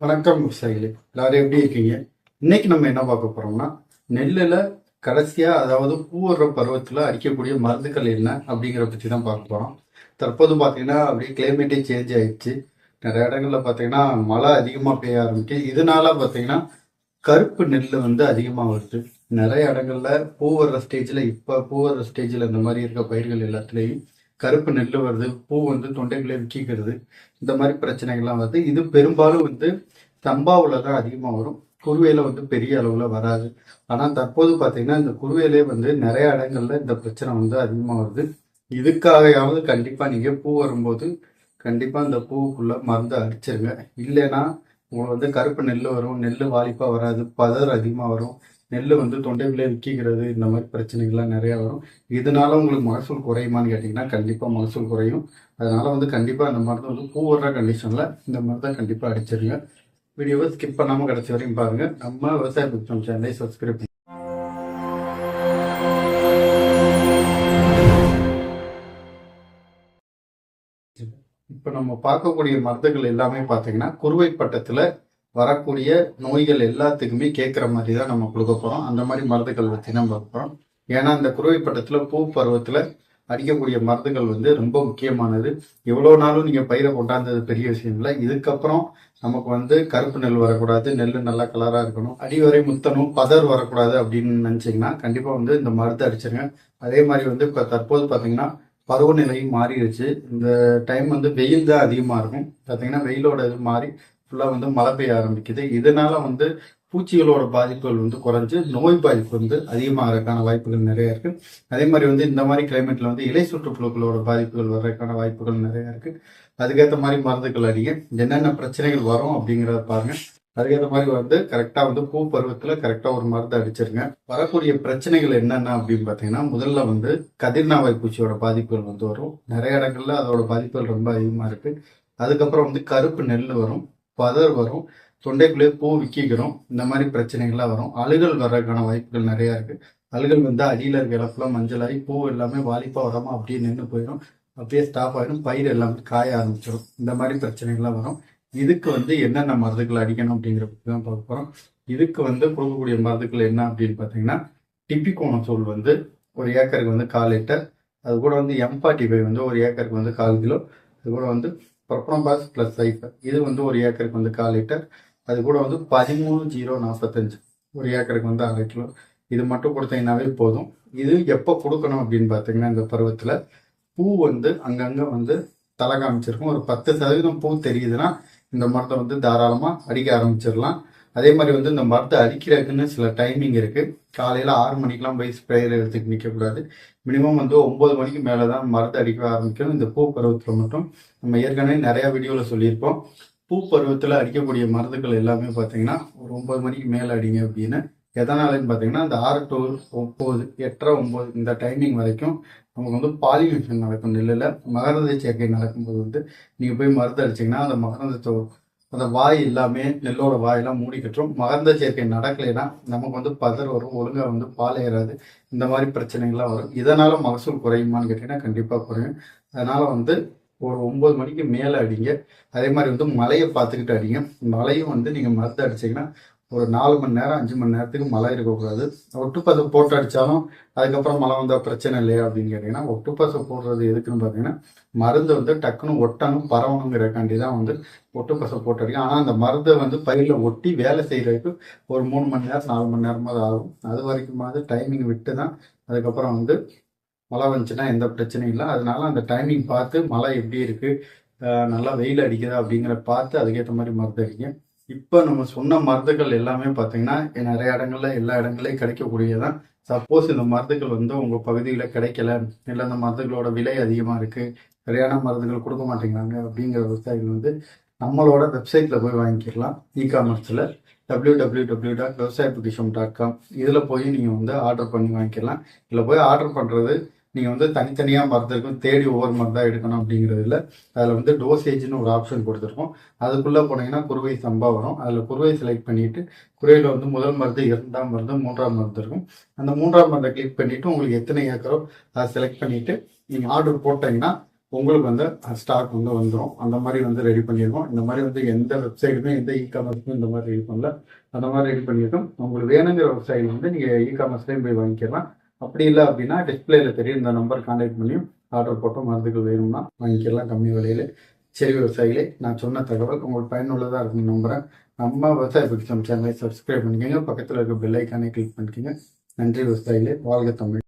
வணக்கம் விவசாயிகளே எல்லாரும் எப்படி இருக்கீங்க? இன்னைக்கு நம்ம என்ன பார்க்க போறோம்னா நெல்லில் கடைசியா அதாவது பூவர பருவத்தில் அடிக்கக்கூடிய மருந்துகள் என்ன அப்படிங்கிற பற்றி தான் பார்க்க போறோம். தற்போது பார்த்தீங்கன்னா அப்படியே கிளைமேட்டே சேஞ்ச் ஆயிடுச்சு. நிறைய இடங்கள்ல பார்த்தீங்கன்னா மழை அதிகமாக பெய்ய ஆரம்பிக்கு இதனால பார்த்தீங்கன்னா கருப்பு நெல் வந்து அதிகமாக வருது. நிறைய இடங்கள்ல பூ வர்ற ஸ்டேஜில் இப்போ பூ வர்ற ஸ்டேஜில் இந்த மாதிரி இருக்க பயிர்கள் எல்லாத்துலேயும் கருப்பு நெல் வருது பூ வந்து தொண்டைக்குள்ளே விக்கிக்கிறது இந்த மாதிரி பிரச்சனைகள்லாம் வருது. இது பெரும்பாலும் வந்து தம்பாவில் தான் அதிகமாக வரும். குருவையில் வந்து பெரிய அளவில் வராது. ஆனால் தற்போது பார்த்தீங்கன்னா இந்த குருவையிலே வந்து நிறைய இடங்கள்ல இந்த பிரச்சனை வந்து அதிகமாக வருது. இதுக்காகயாவது கண்டிப்பாக நீங்கள் பூ வரும்போது கண்டிப்பாக இந்த பூவுக்குள்ளே மருந்து அடிச்சிருங்க. இல்லைன்னா உங்களுக்கு வந்து கருப்பு நெல் வரும் நெல் வாலிப்பாக வராது பதர் அதிகமாக வரும். நெல் வந்து தொண்டைகளே விற்கிறது இந்த மாதிரி பிரச்சனைகள்லாம் நிறையா வரும். இதனால உங்களுக்கு மகசூல் குறையுமான்னு கேட்டிங்கன்னா கண்டிப்பாக மகசூல் குறையும். அதனால வந்து கண்டிப்பாக இந்த மருந்து வந்து பூ வர்ற கண்டிஷனில் இந்த மாதிரி தான் கண்டிப்பாக அடிச்சிருங்க. வீடியோவை ஸ்கிப் பண்ணாமல் கடைசி வரையும் பாருங்கள் நம்ம விவசாய புத்தகம் சேனலை சப்ஸ்கிரைப் இப்போ நம்ம பார்க்கக்கூடிய மருந்துகள் எல்லாமே பார்த்தீங்கன்னா குறுவை பட்டத்தில் வரக்கூடிய நோய்கள் எல்லாத்துக்குமே கேட்குற மாதிரி தான் நம்ம கொடுக்க போகிறோம் அந்த மாதிரி மருந்துகள் வச்சு நம்ம பார்க்க ஏன்னா இந்த குறுவை பட்டத்தில் பூ பருவத்தில் அடிக்கக்கூடிய மருந்துகள் வந்து ரொம்ப முக்கியமானது. எவ்வளோ நாளும் நீங்கள் பயிரை கொண்டாந்தது பெரிய விஷயம் இல்லை. இதுக்கப்புறம் நமக்கு வந்து கருப்பு நெல் வரக்கூடாது நெல் நல்லா கலராக இருக்கணும். அடிவரை முத்தணும் பதர் வரக்கூடாது அப்படின்னு நினச்சிங்கன்னா கண்டிப்பாக வந்து இந்த மருந்து அடிச்சிருங்க. அதே மாதிரி வந்து இப்போ தற்போது பார்த்தீங்கன்னா பருவநிலையும் மாறிடுச்சு. இந்த டைம் வந்து வெயில் தான் அதிகமாக இருக்கும். பார்த்தீங்கன்னா வெயிலோட இது மாறி ஃபுல்லாக வந்து மழை பெய்ய ஆரம்பிக்குது. இதனால வந்து பூச்சிகளோட பாதிப்புகள் வந்து குறைஞ்சு நோய் பாதிப்பு வந்து அதிகமாகிறதுக்கான வாய்ப்புகள் நிறைய இருக்கு. அதே மாதிரி வந்து இந்த மாதிரி கிளைமேட்ல வந்து இலை சுற்றுப்புழுக்களோட பாதிப்புகள் வர்றதுக்கான வாய்ப்புகள் நிறைய இருக்கு. அதுக்கேற்ற மாதிரி மருந்துகள் அடிங்க என்னென்ன பிரச்சனைகள் வரும் அப்படிங்கிறத பாருங்க. அதுக்கேற்ற மாதிரி வந்து கரெக்டாக வந்து பூ பருவத்தில் கரெக்டாக ஒரு மருந்து அடிச்சிருங்க. வரக்கூடிய பிரச்சனைகள் என்னென்ன அப்படின்னு பார்த்தீங்கன்னா முதல்ல வந்து கதிர்நாவை பூச்சியோட பாதிப்புகள் வந்து வரும். நிறைய இடங்கள்ல அதோட பாதிப்புகள் ரொம்ப அதிகமாக இருக்கு. அதுக்கப்புறம் வந்து கருப்பு நெல் வரும். பதர் வரும். தொண்டைக்குள்ளேயே பூ விக்கிக்கிறோம். இந்த மாதிரி பிரச்சனைகள்லாம் வரும். அழுகல் வர்றதுக்கான வாய்ப்புகள் நிறையா இருக்கு. அழுகல் வந்து அடியில் இருக்க இடத்துல மஞ்சளாகி பூ எல்லாமே வாலிப்பா வராமல் அப்படியே நின்று போயிடும். அப்படியே ஸ்டாப் ஆகிடும் பயிர் எல்லாமே காய ஆரம்பிச்சிடும். இந்த மாதிரி பிரச்சனைகள்லாம் வரும். இதுக்கு வந்து என்னென்ன மருந்துகள் அடிக்கணும் அப்படிங்கிற பற்றி தான் பார்க்க போகிறோம் இதுக்கு வந்து கொடுக்கக்கூடிய மருந்துகள் என்ன அப்படின்னு பார்த்தீங்கன்னா டிப்பிகோனசோல் வந்து ஒரு ஏக்கருக்கு வந்து கால் லிட்டர். அது கூட வந்து எம்பாட்டி பை வந்து ஒரு ஏக்கருக்கு வந்து கால் கிலோ. அது கூட வந்து ப்ரொப்பனோபாஸ் ப்ளஸ் சைஃபர் இது வந்து ஒரு ஏக்கருக்கு வந்து கால் லிட்டர் அது கூட வந்து பதிமூணு ஜீரோ நாற்பத்தஞ்சு ஒரு ஏக்கருக்கு வந்து அரை கிலோ. இது மட்டும் கொடுத்தீங்கன்னாவே போதும். இது எப்போ கொடுக்கணும் அப்படின்னு பார்த்தீங்கன்னா இந்த பருவத்தில் பூ வந்து அங்கங்கே வந்து தலை காமிச்சிருக்கும். ஒரு பத்து சதவீதம் பூ தெரியுதுன்னா இந்த மரத்தை வந்து தாராளமாக அடிக்க ஆரம்பிச்சிடலாம். அதே மாதிரி வந்து இந்த மரத்தை அடிக்கிறதுக்குன்னு சில டைமிங் இருக்கு. காலையில் ஆறு மணிக்கெலாம் போய் ஸ்ப்ரேயர் எடுத்துக்கு நிற்கக்கூடாது மினிமம் வந்து ஒன்பது மணிக்கு மேலே தான் மரத்தை அடிக்க ஆரம்பிக்கணும். இந்த பூ பருவத்தில் மட்டும். நம்ம ஏற்கனவே நிறைய வீடியோவில் சொல்லியிருப்போம். பூ பருவத்தில் அடிக்கக்கூடிய மருந்துகள் எல்லாமே பார்த்தீங்கன்னா ஒரு ஒன்பது மணிக்கு மேலே அடிங்க அப்படின்னு. எதனாலன்னு பார்த்தீங்கன்னா அந்த ஆறு டு ஒம்பது எட்டரை ஒம்பது இந்த டைமிங் வரைக்கும் நமக்கு வந்து பாலினேஷன் நடக்கும். நெல்லில் மகரந்த சேர்க்கை நடக்கும்போது வந்து நீங்கள் போய் மருந்து அடிச்சிங்கன்னா அந்த மகரந்தத்தை அந்த வாய் எல்லாமே நெல்லோட வாயெல்லாம் மூடிக்கட்டும் மகந்த சேர்க்கை நடக்கலைன்னா நமக்கு வந்து பதர் வரும் ஒழுங்காக வந்து பால் ஏறாது. இந்த மாதிரி பிரச்சனைகள்லாம் வரும். இதனால் மகசூல் குறையுமான்னு கேட்டிங்கன்னா கண்டிப்பாக குறையும். அதனால் வந்து ஒரு ஒம்பது மணிக்கு மேலே அடிங்க. அதே மாதிரி வந்து மலையை பார்த்துக்கிட்டு அடிங்க. மலையும் வந்து நீங்கள் மருந்து அடிச்சிங்கன்னா ஒரு நாலு மணி நேரம் அஞ்சு மணி நேரத்துக்கு மழை இருக்கக்கூடாது. ஒட்டுப்பசை போட்டு அடித்தாலும் அதுக்கப்புறம் மழை வந்தால் பிரச்சனை இல்லையா அப்படின்னு கேட்டிங்கன்னா ஒட்டுப்பசை போடுறது எதுக்குன்னு பார்த்தீங்கன்னா மருந்து வந்து டக்குன்னு ஒட்டணும் பரவணுங்கிறக்காண்டி தான் வந்து ஒட்டுப்பசை போட்டு அடிக்கும் ஆனால் அந்த மருந்தை வந்து பயிரில் ஒட்டி வேலை செய்கிறதுக்கு ஒரு மூணு மணி நேரம் நாலு மணி நேரமாவது ஆகும். அது வரைக்குமாவது டைமிங் விட்டு தான் அதுக்கப்புறம் வந்து மழை வந்துச்சுன்னா எந்த பிரச்சனையும் இல்லை. அதனால அந்த டைமிங் பார்த்து மழை எப்படி இருக்குது நல்லா வெயில் அடிக்குதா அப்படிங்கிற பார்த்து அதுக்கேற்ற மாதிரி மருந்து அடிக்கும் இப்போ நம்ம சொன்ன மருந்துகள் எல்லாமே பார்த்தீங்கன்னா நிறைய இடங்கள்ல எல்லா இடங்களையும் கிடைக்கக்கூடியதான் சப்போஸ் இந்த மருந்துகள் வந்து உங்கள் பகுதியில் கிடைக்கல இல்லை அந்த மருந்துகளோட விலை அதிகமாக இருக்கு சரியான மருந்துகள் கொடுக்க மாட்டேங்கிறாங்க அப்படிங்கிற விவசாயிகள் வந்து நம்மளோட வெப்சைட்டில் போய் வாங்கிக்கலாம். இ காமர்ஸில் டபிள்யூ டபிள்யூ டபிள்யூ டாட் விவசாய புக்கிஷம் டாட் காம் இதில் போய் நீங்கள் வந்து ஆர்டர் பண்ணி வாங்கிக்கலாம். இதில் போய் ஆர்டர் பண்ணுறது நீங்கள் வந்து தனித்தனியாக மருந்து இருக்கும் தேடி ஒவ்வொரு மருந்தாக எடுக்கணும் அப்படிங்கிறது இல்லை. அதில் வந்து டோசேஜ்னு ஒரு ஆப்ஷன் கொடுத்துருக்கோம். அதுக்குள்ளே போனீங்கன்னா குறுவை சம்பா வரும். அதில் குறுவை செலக்ட் பண்ணிவிட்டு குறையில் வந்து முதல் மருந்து இரண்டாம் மருந்து மூன்றாம் மருந்து இருக்கும். அந்த மூன்றாம் மருந்தை கிளிக் பண்ணிவிட்டு உங்களுக்கு எத்தனை ஏக்கரோ அதை செலக்ட் பண்ணிவிட்டு நீங்கள் ஆர்டர் போட்டீங்கன்னா உங்களுக்கு வந்து ஸ்டாக் வந்து வந்துடும் அந்த மாதிரி வந்து ரெடி பண்ணியிருக்கோம் இந்த மாதிரி வந்து எந்த வெப்சைட்டுமே எந்த இ காமர்ஸுமே இந்த மாதிரி ரெடி பண்ணல அந்த மாதிரி ரெடி பண்ணியிருக்கோம் உங்களுக்கு வேணுங்கிற வெப்சைட் வந்து நீங்கள் இ காமர்ஸ்லேயும் போய் வாங்கிக்கலாம். அப்படி இல்லை அப்படின்னா டிஸ்பிளேல தெரியும். இந்த நம்பர் கான்டாக்ட் பண்ணியும் ஆர்டர் போட்டு மருந்துகள் வேணும்னா வாங்கிக்கலாம் கம்மி விலையில. சரி விவசாயிகளே நான் சொன்ன தகவல் உங்களுக்கு பயனுள்ளதாக இருக்கும்னு நம்புகிறேன் நம்ம விவசாய பிடிச்சம் சேனலை சப்ஸ்கிரைப் பண்ணிக்கோங்க. பக்கத்தில் இருக்க பெல் ஐக்கானே கிளிக் பண்ணிக்கோங்க. நன்றி விவசாயிகளே. வாழ்க தமிழ்.